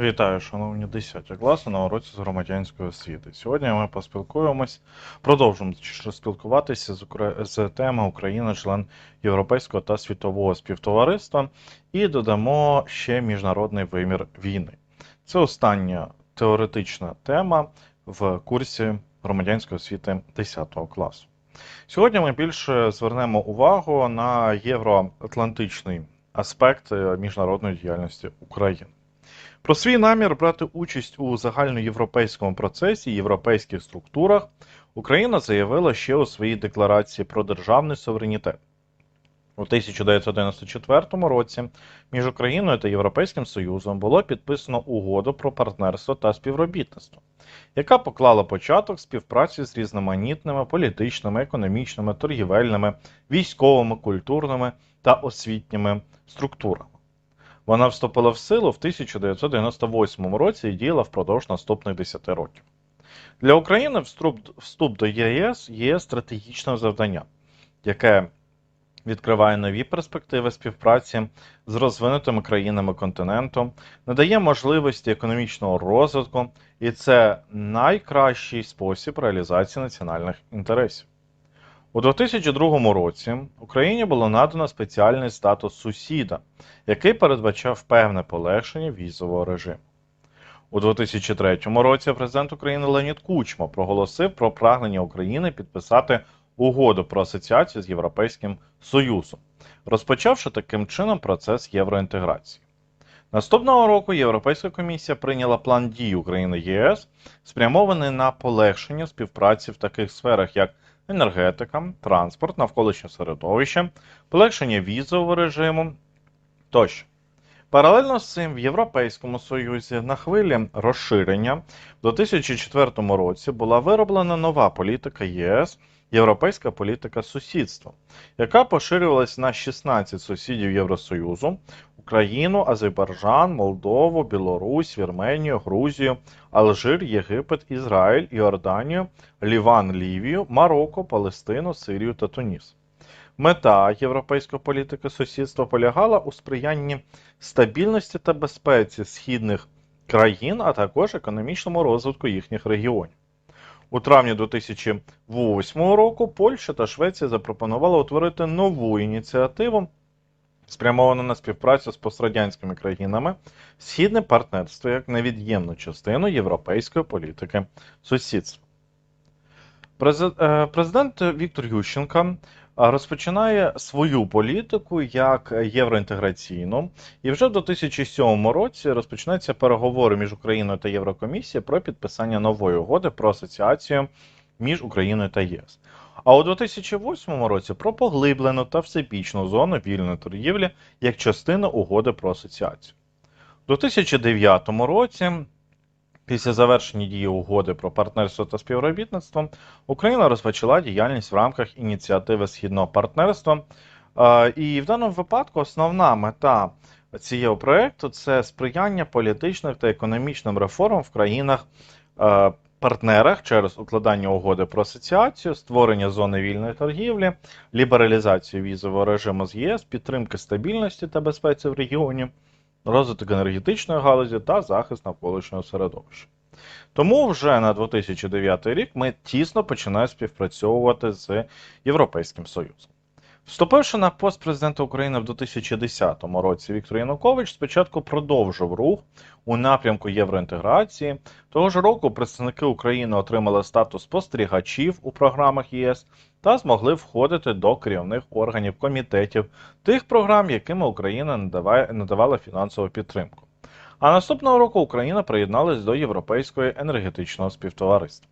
Вітаю, шановні 10 класи на уроці з громадянської освіти. Сьогодні ми поспілкуємось, продовжимо спілкуватися з, з теми Україна, член Європейського та світового співтовариства, і додамо ще міжнародний вимір війни. Це остання теоретична тема в курсі громадянської освіти 10 класу. Сьогодні ми більше звернемо увагу на євроатлантичний аспект е, міжнародної діяльності України. Про свій намір брати участь у загальноєвропейському процесі європейських структурах Україна заявила ще у своїй декларації про державний суверенітет. У 1994 році між Україною та Європейським Союзом було підписано угоду про партнерство та співробітництво, яка поклала початок співпраці з різноманітними політичними, економічними, торгівельними, військовими, культурними та освітніми структурами. Вона вступила в силу в 1998 році і діяла впродовж наступних 10 років. Для України вступ, вступ до ЄС є стратегічним завданням, яке відкриває нові перспективи співпраці з розвинутими країнами континенту, надає можливості економічного розвитку, і це найкращий спосіб реалізації національних інтересів. У 2002 році Україні було надано спеціальний статус сусіда, який передбачав певне полегшення візового режиму. У 2003 році президент України Леонід Кучма проголосив про прагнення України підписати угоду про асоціацію з Європейським Союзом, розпочавши таким чином процес євроінтеграції. Наступного року Європейська комісія прийняла план дій України ЄС, спрямований на полегшення співпраці в таких сферах, як енергетика, транспорт, навколишнє середовище, полегшення візового режиму тощо. Паралельно з цим в Європейському Союзі на хвилі розширення в 2004 році була вироблена нова політика ЄС Європейська політика сусідства, яка поширювалась на 16 сусідів Євросоюзу Україну, Азербайджан, Молдову, Білорусь, Вірменію, Грузію, Алжир, Єгипет, Ізраїль, Іорданію, Ліван, Лівію, Марокко, Палестину, Сирію та Туніс. Мета європейської політики сусідства полягала у сприянні стабільності та безпеці східних країн, а також економічному розвитку їхніх регіонів. У травні 2008 року Польща та Швеція запропонували утворити нову ініціативу, спрямовану на співпрацю з пострадянськими країнами, східне партнерство як невід'ємну частину європейської політики сусідства. Е, Президент Віктор Ющенко розпочинає свою політику як євроінтеграційну, і вже в 2007 році розпочнуться переговори між Україною та Єврокомісією про підписання нової угоди про асоціацію між Україною та ЄС. А у 2008 році про поглиблену та всебічну зону вільної торгівлі як частину угоди про асоціацію. У 2009 році Після завершення дії угоди про партнерство та співробітництво Україна розпочала діяльність в рамках ініціативи Східного партнерства. І в даному випадку основна мета цього проєкту це сприяння політичним та економічним реформам в країнах партнерах через укладання угоди про асоціацію, створення зони вільної торгівлі, лібералізацію візового режиму з ЄС, підтримки стабільності та безпеці в регіоні розвиток енергетичної галузі та захист навколишнього середовища. Тому вже на 2009 рік ми тісно починаємо співпрацьовувати з Європейським Союзом. Вступивши на пост президента України в 2010 році, Віктор Янукович спочатку продовжив рух у напрямку євроінтеграції. Того ж року представники України отримали статус спостерігачів у програмах ЄС та змогли входити до керівних органів комітетів тих програм, якими Україна надавала фінансову підтримку. А наступного року Україна приєдналась до Європейського енергетичного співтовариства.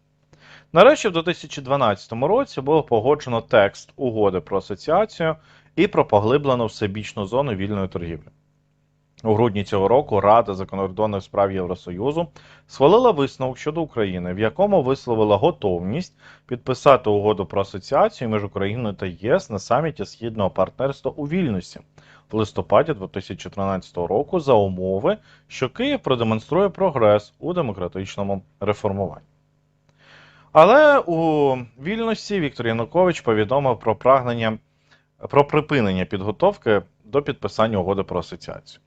Нарешті, в 2012 році було погоджено текст угоди про асоціацію і про поглиблену всебічну зону вільної торгівлі. У грудні цього року Рада закордонних справ Євросоюзу схвалила висновок щодо України, в якому висловила готовність підписати угоду про асоціацію між Україною та ЄС на саміті Східного партнерства у Вільнюсі в листопаді 2013 року за умови, що Київ продемонструє прогрес у демократичному реформуванні. Але у Вільнюсі Віктор Янукович повідомив про прагнення про припинення підготовки до підписання угоди про асоціацію.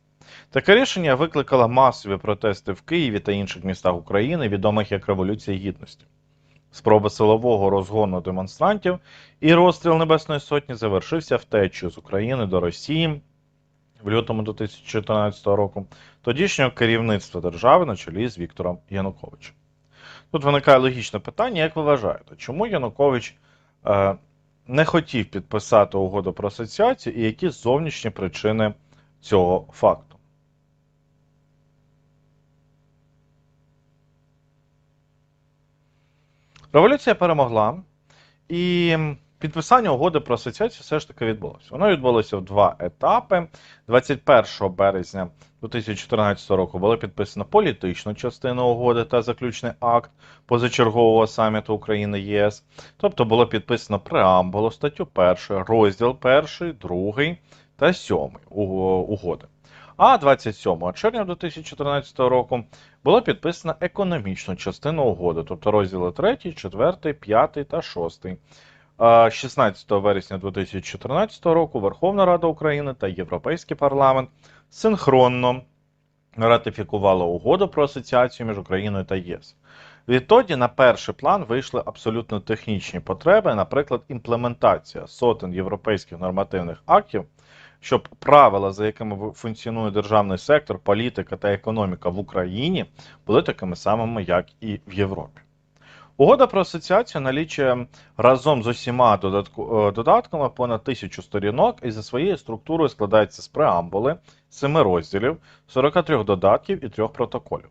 Таке рішення викликало масові протести в Києві та інших містах України, відомих як Революція Гідності. Спроба силового розгону демонстрантів і розстріл Небесної Сотні завершився втечею з України до Росії в лютому 2014 року тодішнього керівництва держави на чолі з Віктором Януковичем. Тут виникає логічне питання, як ви вважаєте, чому Янукович е, не хотів підписати угоду про асоціацію і які зовнішні причини цього факту? Революція перемогла, і підписання угоди про асоціацію все ж таки відбулося. Воно відбулося в два етапи. 21 березня 2014 року було підписано політичну частину угоди та заключний акт позачергового саміту України ЄС. Тобто було підписано преамбулу, статтю 1, розділ 1, 2 та 7 угоди. А 27 червня 2014 року було підписано економічну частину угоди, тобто розділи 3, 4, 5 та 6. А 16 вересня 2014 року Верховна Рада України та Європейський парламент синхронно ратифікували угоду про асоціацію між Україною та ЄС. Відтоді на перший план вийшли абсолютно технічні потреби, наприклад, імплементація сотень європейських нормативних актів, щоб правила, за якими функціонує державний сектор, політика та економіка в Україні, були такими самими, як і в Європі. Угода про асоціацію налічує разом з усіма додатку, додатками понад тисячу сторінок і за своєю структурою складається з преамбули, семи розділів, 43 додатків і трьох протоколів.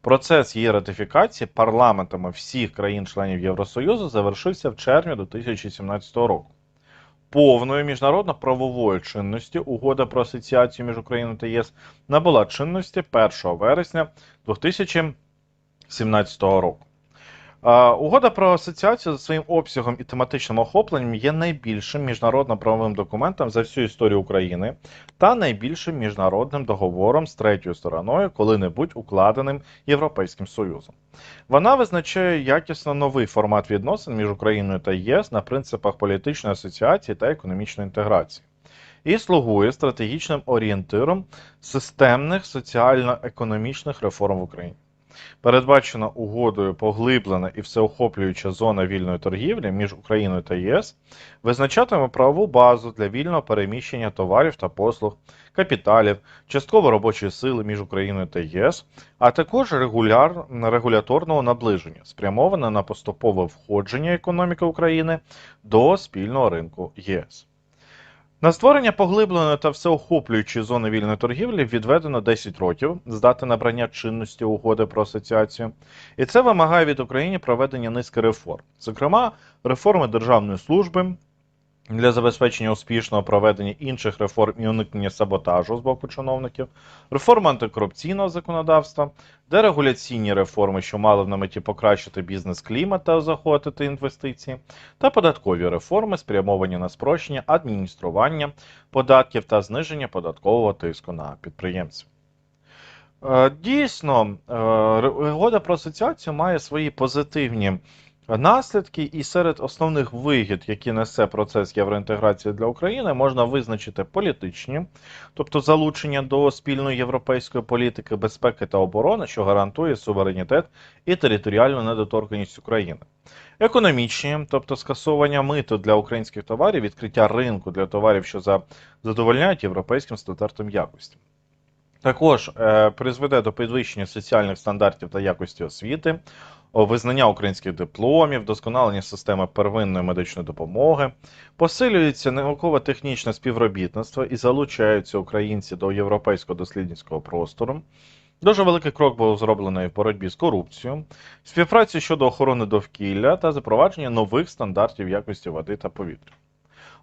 Процес її ратифікації парламентами всіх країн-членів Євросоюзу завершився в червні 2017 року. Повною міжнародно-правової чинності угода про асоціацію між Україною та ЄС набула чинності 1 вересня 2017 року. Угода про асоціацію за своїм обсягом і тематичним охопленням є найбільшим міжнародно-правовим документом за всю історію України та найбільшим міжнародним договором з третьою стороною, коли-небудь укладеним Європейським Союзом. Вона визначає якісно новий формат відносин між Україною та ЄС на принципах політичної асоціації та економічної інтеграції. І слугує стратегічним орієнтиром системних соціально-економічних реформ в Україні. Передбачена угодою поглиблена і всеохоплююча зона вільної торгівлі між Україною та ЄС визначатиме правову базу для вільного переміщення товарів та послуг, капіталів, частково робочої сили між Україною та ЄС, а також регуляр... регуляторного наближення, спрямоване на поступове входження економіки України до спільного ринку ЄС. На створення поглибленої та всеохоплюючої зони вільної торгівлі відведено 10 років з дати набрання чинності угоди про асоціацію, і це вимагає від України проведення низки реформ, зокрема реформи державної служби для забезпечення успішного проведення інших реформ і уникнення саботажу з боку чиновників, реформа антикорупційного законодавства, дерегуляційні реформи, що мали на меті покращити бізнес-клімат та заохотити інвестиції, та податкові реформи, спрямовані на спрощення адміністрування податків та зниження податкового тиску на підприємців. Е, Дійсно, е, угода про асоціацію має свої позитивні наслідки, і серед основних вигід, які несе процес євроінтеграції для України, можна визначити політичні, тобто залучення до спільної європейської політики безпеки та оборони, що гарантує суверенітет і територіальну недоторканність України. Економічні, тобто скасування миту для українських товарів, відкриття ринку для товарів, що задовольняють європейським стандартам якості. Також е, призведе до підвищення соціальних стандартів та якості освіти, визнання українських дипломів, вдосконалення системи первинної медичної допомоги, посилюється науково-технічне співробітництво і залучаються українці до європейського дослідницького простору. Дуже великий крок був зроблений в боротьбі з корупцією, співпраці щодо охорони довкілля та запровадження нових стандартів якості води та повітря.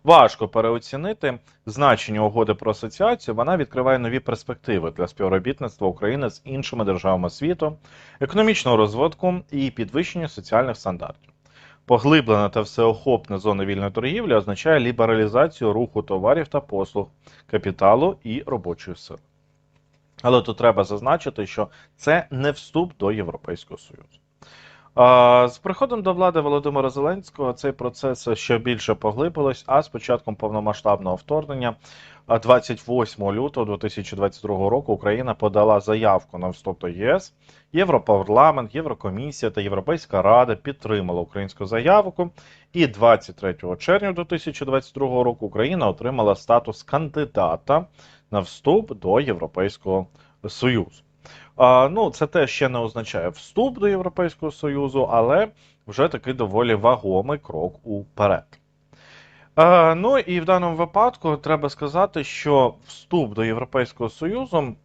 Важко переоцінити значення угоди про асоціацію. Вона відкриває нові перспективи для співробітництва України з іншими державами світу, економічного розвитку і підвищення соціальних стандартів. Поглиблена та всеохопна зона вільної торгівлі означає лібералізацію руху товарів та послуг, капіталу і робочої сили. Але тут треба зазначити, що це не вступ до Європейського Союзу. З приходом до влади Володимира Зеленського цей процес ще більше поглибилось, а з початком повномасштабного вторгнення а 28 лютого 2022 року Україна подала заявку на вступ до ЄС. Європарламент, Єврокомісія та Європейська Рада підтримали українську заявку. І 23 червня 2022 року Україна отримала статус кандидата на вступ до Європейського Союзу. Ну, це теж ще не означає вступ до Європейського Союзу, але вже такий доволі вагомий крок уперед. Ну і в даному випадку треба сказати, що вступ до Європейського Союзу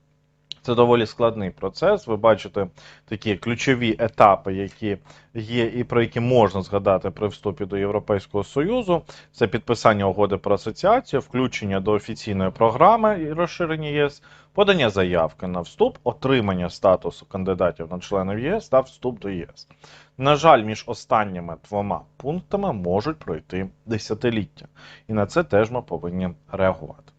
це доволі складний процес. Ви бачите такі ключові етапи, які є, і про які можна згадати при вступі до Європейського Союзу. Це підписання угоди про асоціацію, включення до офіційної програми і розширення ЄС, подання заявки на вступ, отримання статусу кандидатів на членів ЄС та вступ до ЄС. На жаль, між останніми двома пунктами можуть пройти десятиліття, і на це теж ми повинні реагувати.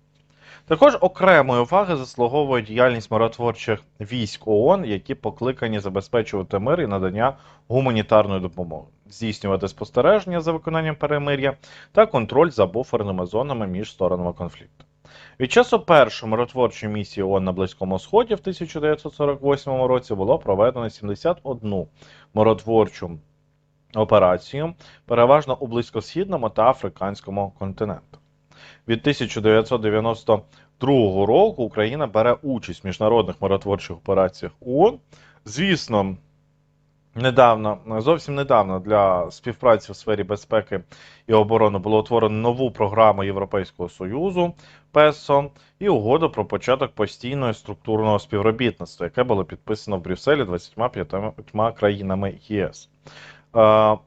Також окремої уваги заслуговує діяльність миротворчих військ ООН, які покликані забезпечувати мир і надання гуманітарної допомоги, здійснювати спостереження за виконанням перемир'я та контроль за буферними зонами між сторонами конфлікту. Від часу першої миротворчої місії ООН на Близькому Сході в 1948 році було проведено 71 миротворчу операцію, переважно у близькосхідному та африканському континентах. Від 1992 року Україна бере участь в міжнародних миротворчих операціях ООН. Звісно, недавно, зовсім недавно для співпраці в сфері безпеки і оборони було утворено нову програму Європейського Союзу ПЕСО і угоду про початок постійного структурного співробітництва, яке було підписано в Брюсселі 25 країнами ЄС. Е,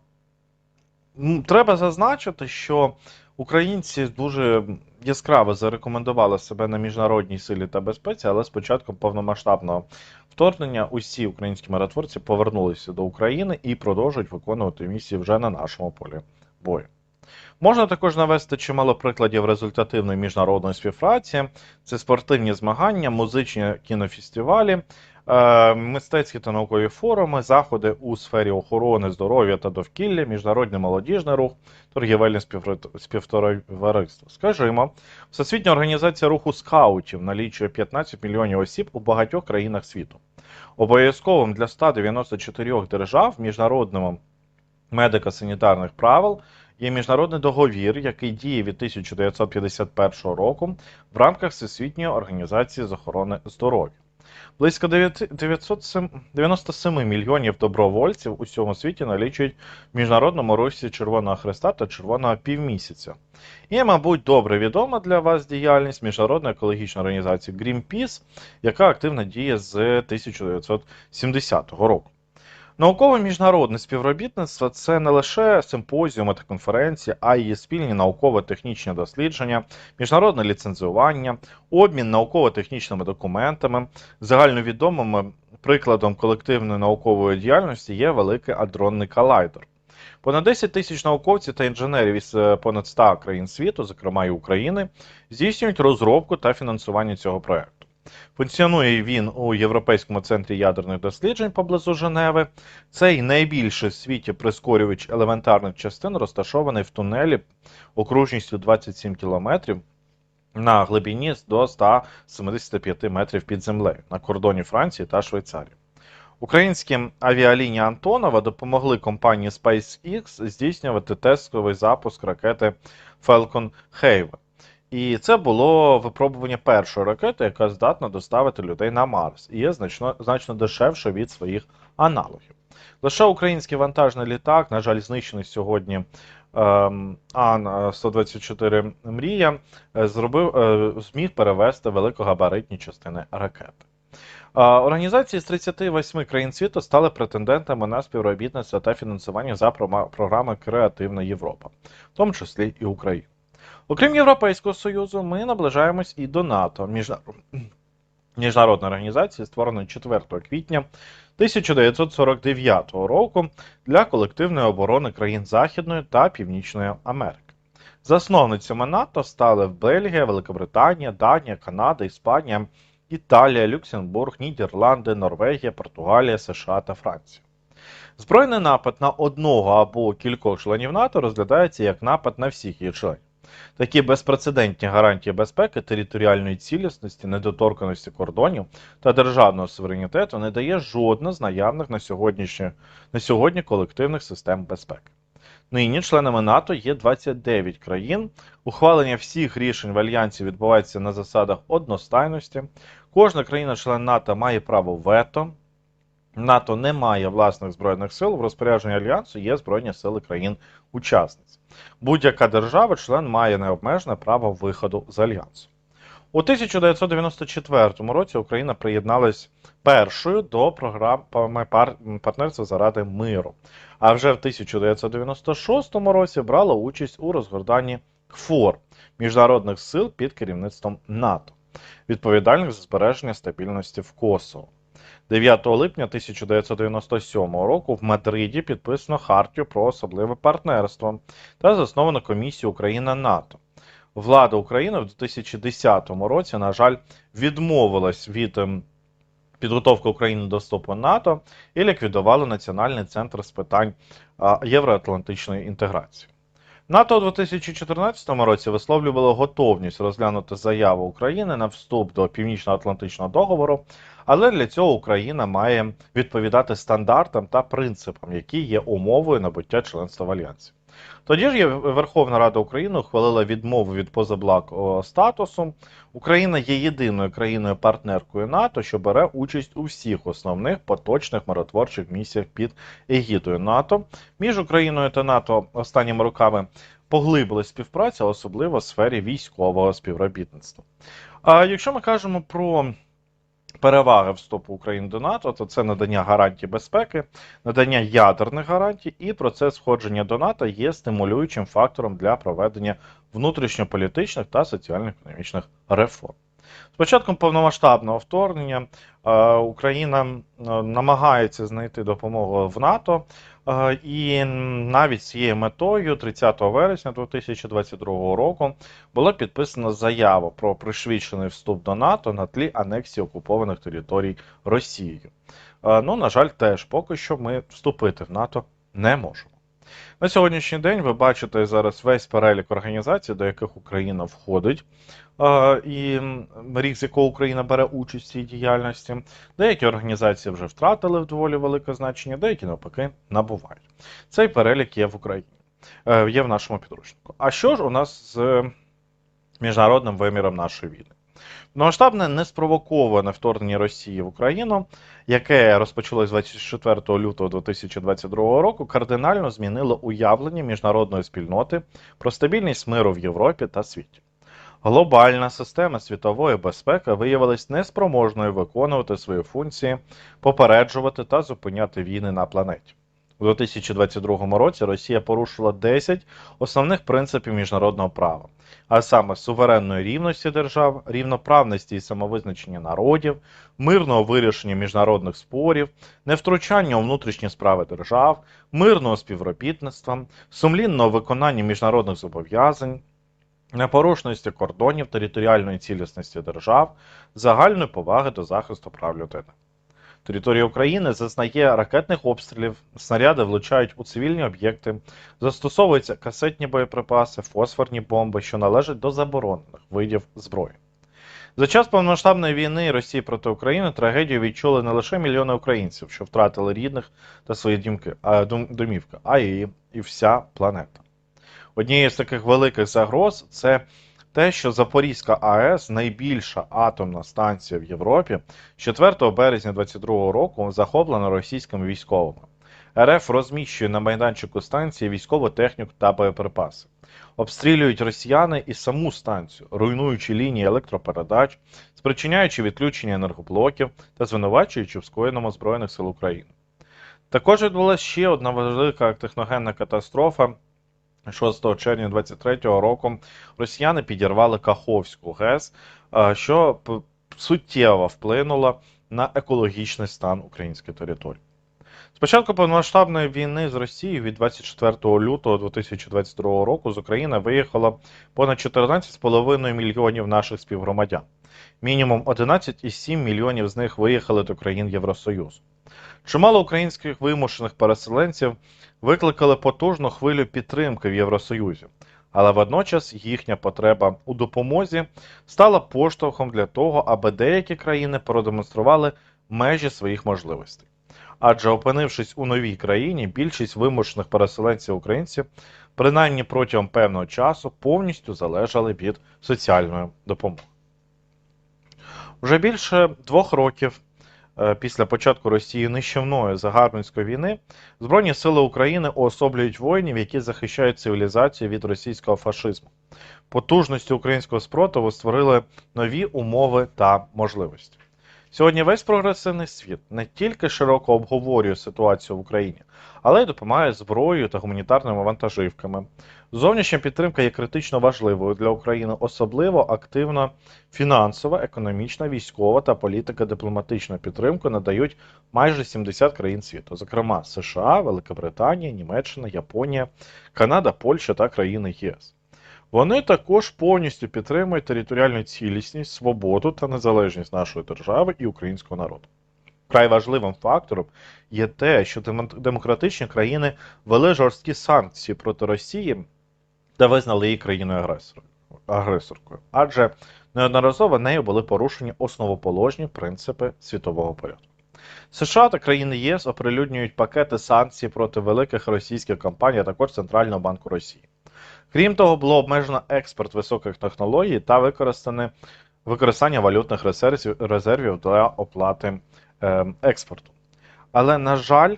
Треба зазначити, що українці дуже яскраво зарекомендували себе на міжнародній силі та безпеці, але з початком повномасштабного вторгнення усі українські миротворці повернулися до України і продовжують виконувати місії вже на нашому полі бою. Можна також навести чимало прикладів результативної міжнародної співпраці. Це спортивні змагання, музичні кінофестивалі, мистецькі та наукові форуми, заходи у сфері охорони здоров'я та довкілля, міжнародний молодіжний рух, торгівельне співтовариство. Скажімо, Всесвітня організація руху скаутів налічує 15 мільйонів осіб у багатьох країнах світу. Обов'язковим для 194 держав міжнародним медико-санітарних правил є міжнародний договір, який діє від 1951 року в рамках Всесвітньої організації з охорони здоров'я. Близько 9 997 мільйонів добровольців у всьому світі налічують в міжнародному русі Червоного Хреста та Червоного півмісяця. І, мабуть, добре відома для вас діяльність міжнародної екологічної організації Greenpeace, яка активно діє з 1970 року. Наукове міжнародне співробітництво це не лише симпозіуми та конференції, а й спільні науково-технічні дослідження, міжнародне ліцензування, обмін науково-технічними документами. Загальновідомим прикладом колективної наукової діяльності є великий адронний колайдер. Понад 10 тисяч науковців та інженерів із е, понад 100 країн світу, зокрема і України, здійснюють розробку та фінансування цього проекту. Функціонує він у Європейському центрі ядерних досліджень поблизу Женеви. Цей найбільший в світі прискорювач елементарних частин розташований в тунелі окружністю 27 кілометрів на глибині до 175 метрів під землею на кордоні Франції та Швейцарії. Українські авіалінії Антонова допомогли компанії SpaceX здійснювати тестовий запуск ракети Falcon Heavy. І це було випробування першої ракети, яка здатна доставити людей на Марс, і є значно значно дешевше від своїх аналогів. Лише український вантажний літак, на жаль, знищений сьогодні ем, Ан-124 Мрія, е, зробив, е, зміг перевести великогабаритні частини ракети. Е, Організації з 38 країн світу стали претендентами на співробітництво та фінансування за програмою Креативна Європа, в тому числі і Україна. Окрім Європейського Союзу, ми наближаємось і до НАТО, міжнарод- міжнародної організації, створеної 4 квітня 1949 року для колективної оборони країн Західної та Північної Америки. Засновницями НАТО стали Бельгія, Великобританія, Данія, Канада, Іспанія, Італія, Люксембург, Нідерланди, Норвегія, Португалія, США та Франція. Збройний напад на одного або кількох членів НАТО розглядається як напад на всіх її членів. Такі безпрецедентні гарантії безпеки, територіальної цілісності, недоторканості кордонів та державного суверенітету не дає жодна з наявних на, сьогоднішнє, на сьогодні колективних систем безпеки. Нині членами НАТО є 29 країн. Ухвалення всіх рішень в альянсі відбувається на засадах одностайності. Кожна країна-член НАТО має право вето. НАТО не має власних збройних сил. В розпорядженні альянсу є збройні сили країн-учасниць. Будь-яка держава, член має необмежене право виходу з альянсу. У 1994 році Україна приєдналась першою до програми партнерства заради миру. А вже в 1996 році брала участь у розгорданні КФОР міжнародних сил під керівництвом НАТО, відповідальних за збереження стабільності в Косово. 9 липня 1997 року в Мадриді підписано Хартію про особливе партнерство та засновано комісію Україна-НАТО. Влада України в 2010 році, на жаль, відмовилась від ем, підготовки України до вступу НАТО і ліквідувала Національний центр з питань євроатлантичної інтеграції. НАТО у 2014 році висловлювало готовність розглянути заяву України на вступ до Північно-Атлантичного договору, але для цього Україна має відповідати стандартам та принципам, які є умовою набуття членства в альянсі. Тоді ж Верховна Рада України ухвалила відмову від позаблокового статусу. Україна є єдиною країною-партнеркою НАТО, що бере участь у всіх основних поточних миротворчих місіях під егідою НАТО. Між Україною та НАТО останніми роками поглибилась співпраця, особливо в сфері військового співробітництва. А якщо ми кажемо про переваги вступу України до НАТО, то це надання гарантій безпеки, надання ядерних гарантій, і процес входження до НАТО є стимулюючим фактором для проведення внутрішньополітичних та соціально-економічних реформ. Початком повномасштабного вторгнення е, Україна е, намагається знайти допомогу в НАТО, е, і навіть цією метою 30 вересня 2022 року було підписано заяву про пришвидшений вступ до НАТО на тлі анексії окупованих територій Росією. Ну, на жаль, теж поки що ми вступити в НАТО не можемо. На сьогоднішній день ви бачите зараз весь перелік організацій, до яких Україна входить, і рік, з якого Україна бере участь в цій діяльності. Деякі організації вже втратили доволі велике значення, деякі навпаки набувають. Цей перелік є в Україні, е, є в нашому підручнику. А що ж у нас з міжнародним виміром нашої війни? Повномасштабне неспровоковане вторгнення Росії в Україну, яке розпочалось 24 лютого 2022 року, кардинально змінило уявлення міжнародної спільноти про стабільність миру в Європі та світі. Глобальна система світової безпеки виявилась неспроможною виконувати свої функції, попереджувати та зупиняти війни на планеті. У 2022 році Росія порушила 10 основних принципів міжнародного права, а саме суверенної рівності держав, рівноправності і самовизначення народів, мирного вирішення міжнародних спорів, невтручання у внутрішні справи держав, мирного співробітництва, сумлінного виконання міжнародних зобов'язань, непорушності кордонів територіальної цілісності держав, загальної поваги до захисту прав людини. Територія України зазнає ракетних обстрілів, снаряди влучають у цивільні об'єкти, застосовуються касетні боєприпаси, фосфорні бомби, що належать до заборонених видів зброї. За час повномасштабної війни Росії проти України трагедію відчули не лише мільйони українців, що втратили рідних та свої дімки, а, домівки, а й і вся планета. Однією з таких великих загроз це те, що Запорізька АЕС, найбільша атомна станція в Європі, 4 березня 2022 року захоплена російськими військовими. РФ розміщує на майданчику станції військову техніку та боєприпаси. Обстрілюють росіяни і саму станцію, руйнуючи лінії електропередач, спричиняючи відключення енергоблоків та звинувачуючи в скоєному Збройних сил України. Також відбулася ще одна велика техногенна катастрофа. 6 червня 2023 року росіяни підірвали Каховську ГЕС, е, що суттєво вплинуло на екологічний стан української території. З початку повномасштабної війни з Росією від 24 лютого 2022 року з України виїхало понад 14,5 мільйонів наших співгромадян. Мінімум 11,7 мільйонів з них виїхали до країн Євросоюзу. Чимало українських вимушених переселенців викликали потужну хвилю підтримки в Євросоюзі, але водночас їхня потреба у допомозі стала поштовхом для того, аби деякі країни продемонстрували межі своїх можливостей. Адже опинившись у новій країні, більшість вимушених переселенців українців, принаймні протягом певного часу, повністю залежали від соціальної допомоги. Вже більше двох років після початку Росії нищівної загарбницької війни Збройні сили України уособлюють воїнів, які захищають цивілізацію від російського фашизму. Потужності українського спротиву створили нові умови та можливості. Сьогодні весь прогресивний світ не тільки широко обговорює ситуацію в Україні, але й допомагає зброєю та гуманітарними вантажівками. Зовнішня підтримка є критично важливою для України, особливо активно фінансова, економічна, військова та політика дипломатичну підтримку надають майже 70 країн світу, зокрема США, Великобританія, Німеччина, Японія, Канада, Польща та країни ЄС. Вони також повністю підтримують територіальну цілісність, свободу та незалежність нашої держави і українського народу. Вкрай важливим фактором є те, що демо- демократичні країни ввели жорсткі санкції проти Росії та визнали її країною агресоркою, адже неодноразово нею були порушені основоположні принципи світового порядку. США та країни ЄС оприлюднюють пакети санкцій проти великих російських компаній, а також Центрального банку Росії. Крім того, було обмежено експорт високих технологій та використання валютних резервів, для оплати е, експорту. Але, на жаль,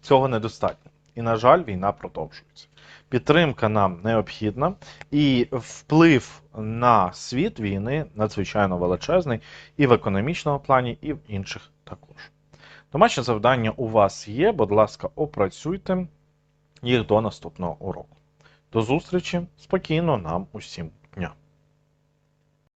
цього недостатньо. І, на жаль, війна продовжується. Підтримка нам необхідна, і вплив на світ війни надзвичайно величезний і в економічному плані, і в інших також. Домашнє завдання у вас є, будь ласка, опрацюйте їх до наступного уроку. До зустрічі, спокійно нам усім.